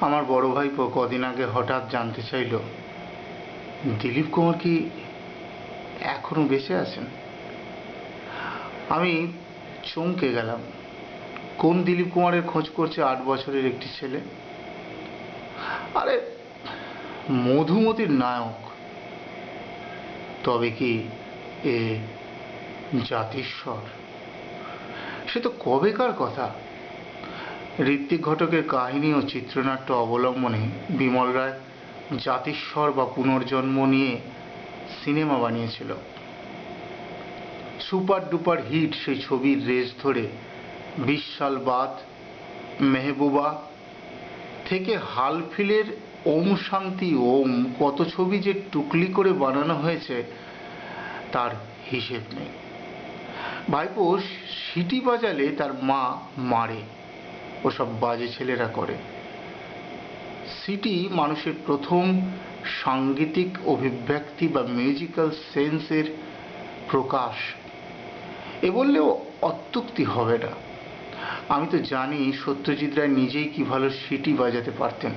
আমার বড় ভাইপো কদিন আগে হঠাৎ জানতে চাইল, দিলীপ কুমার কি এখনও বেঁচে আছেন? আমি চমকে গেলাম। কোন দিলীপ কুমারের খোঁজ করছে আট বছরের একটি ছেলে? আরে, মধুমতির নায়ক। তবে কি এ জাতিস্বর? সে তো কবেকার কথা। ঋত্বিক ঘটকের কাহিনী ও চিত্রনাট্য অবলম্বনে বিমল রায় জাতিস্বর বা পুনর্জন্ম নিয়ে সিনেমা বানিয়েছিল। সুপার ডুপার হিট সেই ছবির রেস ধরে বিশ সাল বাদ মেহবুবা থেকে হালফিলের ওম শান্তি, ওম কত ছবি যে টুকলি করে বানানো হয়েছে তার হিসেব নেই। ভাইপো সিটি বাজালে তার মা মারে। ওসব বাজে ছেলেরা করে। সিটি মানুষের প্রথম সাংগীতিক অভিব্যক্তি বা মিউজিক্যাল সেন্সের প্রকাশ। এ বললেও অত্যুক্তি হবে না। আমি তো জানি সত্যজিৎ রায় নিজেই কি ভালো সিটি বাজাতে পারতেন।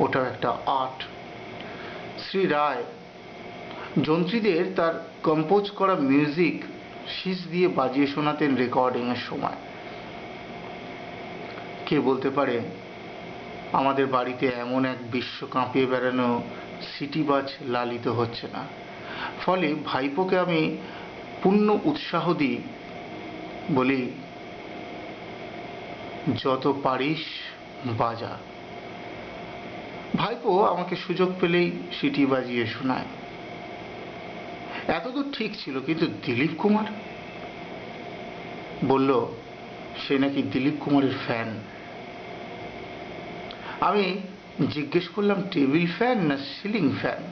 ওটাও একটা আর্ট শ্রী রায় যন্ত্রীদের তার কম্পোজ করা মিউজিক শীষ দিয়ে বাজিয়ে শোনাতেন রেকর্ডিংয়ের সময়। কে বলতে পারে? আমাদের বাড়িতে এমন এক বিশ্ব কাঁপিয়ে বেড়ানো সিটিবাজ লালিত হচ্ছে না। ফলে ভাইপোকে আমি পূর্ণ উৎসাহ দিই, বলি, যত পারিস বাজা। ভাইপো আমাকে সুযোগ পেলেই সিটি বাজিয়ে শোনায়। এতদূর ঠিক ছিল, কিন্তু দিলীপ কুমার? বলল সে নাকি দিলীপ কুমারের ফ্যান আমি জিজ্ঞেস করলাম টেবিল ফ্যান না সিলিং ফ্যান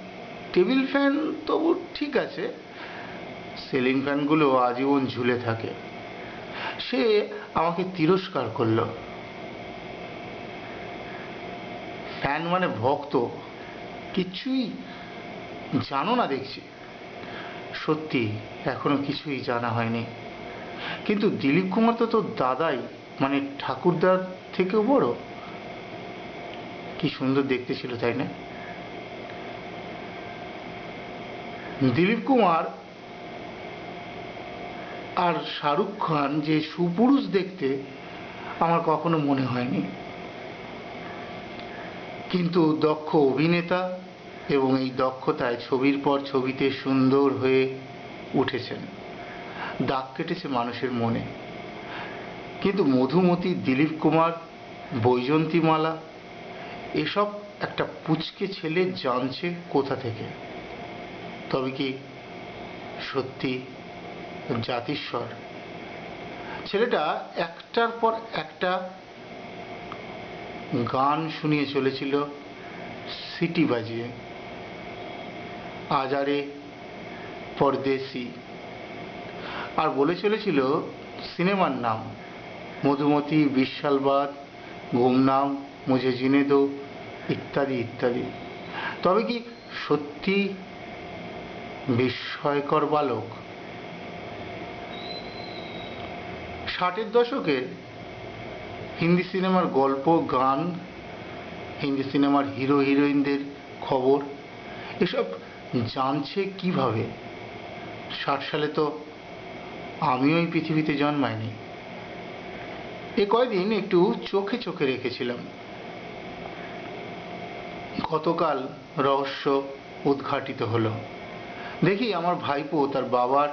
টেবিল ফ্যান তবু ঠিক আছে। সিলিং ফ্যানগুলো আজীবন ঝুলে থাকে। সে আমাকে তিরস্কার করল। ফ্যান মানে ভক্ত। কিছুই জানো না দেখছি। সত্যি এখনও কিছুই জানা হয়নি। কিন্তু দিলীপ কুমার তো তোর দাদাই মানে ঠাকুরদার থেকেও বড়। কি সুন্দর দেখতে ছিল, তাই না? দিলীপ কুমার আর শাহরুখ খান যে সুপুরুষ দেখতে আমার কখনো মনে হয়নি। কিন্তু দক্ষ অভিনেতা এবং এই দক্ষতায় ছবির পর ছবিতে সুন্দর হয়ে উঠেছেন। দাগ কেটেছে মানুষের মনে। কিন্তু মধুমতি, দিলীপ কুমার বৈজন্তীমালা এসব একটা পুচকে ছেলে জানছে কোথা থেকে? তবে কি সত্যি জাতিস্বর? ছেলেটা একটার পর একটা গান শুনিয়ে চলেছিল সিটি বাজিয়ে। আজারে পরদেশি। আর বলে চলেছিল সিনেমার নাম। মধুমতি বিশালবাদ গুমনাম মুঝে জিনে দো, ইত্যাদি ইত্যাদি। তবে কি সত্যি বিস্ময়কর বালক? ষাটের দশকের হিন্দি সিনেমার গল্প, গান, হিন্দি সিনেমার হিরো, হিরোইনদের খবর, এসব জানছে কীভাবে? ষাট সালে তো আমিও এই পৃথিবীতে জন্মাইনি। এ কয়দিন একটু চোখে চোখে রেখেছিলাম। গতকাল রহস্য উদ্ঘাটিত হলো। দেখি আমার ভাইপো তার বাবার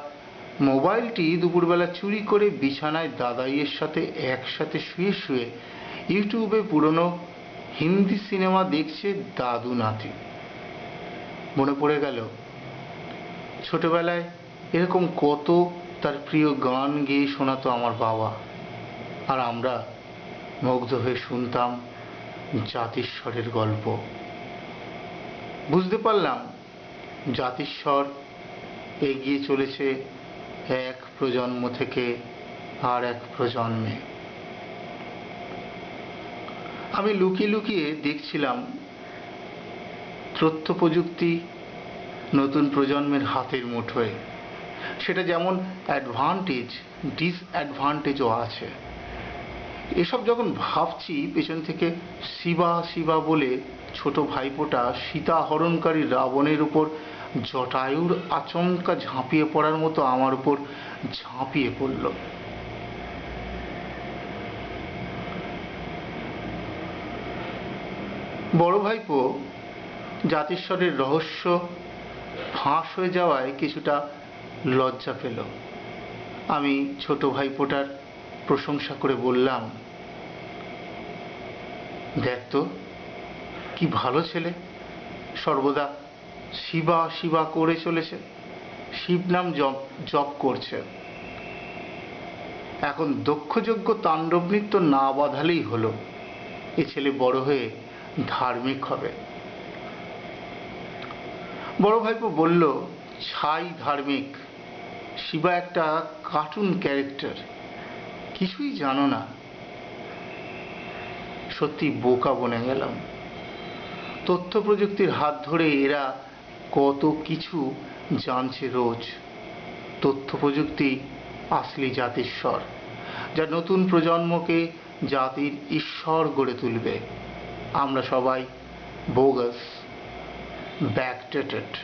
মোবাইলটি দুপুরবেলা চুরি করে বিছানায় দাদাইয়ের সাথে একসাথে শুয়ে শুয়ে ইউটিউবে পুরনো হিন্দি সিনেমা দেখছে দাদু নাতি। মনে পড়ে গেল, ছোটবেলায় এরকম কত তার প্রিয় গান গেয়ে শোনাতো আমার বাবা। আর আমরা মুগ্ধ হয়ে শুনতাম জাতিস্বরের গল্প। বুঝতে পারলাম, জাতিস্বর এগিয়ে চলেছে এক প্রজন্ম থেকে আর এক প্রজন্মে। আমি লুকিয়ে লুকিয়ে দেখছিলাম, তথ্য প্রযুক্তি নতুন প্রজন্মের হাতের মুঠোয়। সেটা যেমন অ্যাডভান্টেজ ডিসঅ্যাডভান্টেজও আছে। এসব যখন ভাবছি, পেছন থেকে শিবা শিবা বলে ছোট ভাইপোটা সীতাহরণকারী রাবণের উপর জটায়ুর আচমকা ঝাঁপিয়ে পড়ার মতো আমার উপর ঝাঁপিয়ে পড়ল। বড় ভাইপো, জাতিস্বরের রহস্য ফাঁস হয়ে যাওয়ায় কিছুটা লজ্জা পেল। আমি ছোট ভাইপোটার প্রশংসা করে বললাম, দেখ তো, কি ভালো ছেলে। সর্বদা শিবা শিবা করে চলেছে। শিব নাম জপ জপ করছে। এখন দক্ষযোগ্য তাণ্ডব নৃত্য না বাঁধালেই হলো। এ ছেলে বড় হয়ে ধার্মিক হবে। বড় ভাইপো বলল ছাই ধার্মিক। শিবা একটা কার্টুন ক্যারেক্টার কিছুই জানো না। সত্যি বোকা বনে গেলাম। তথ্য প্রযুক্তির হাত ধরে এরা কত কিছু জানছে রোজ। তথ্য প্রযুক্তি আসলি জাতিস্বর, যা নতুন প্রজন্মকে জাতির ঈশ্বর গড়ে তুলবে। আমরা সবাই বোগাস ব্যাকডেটেড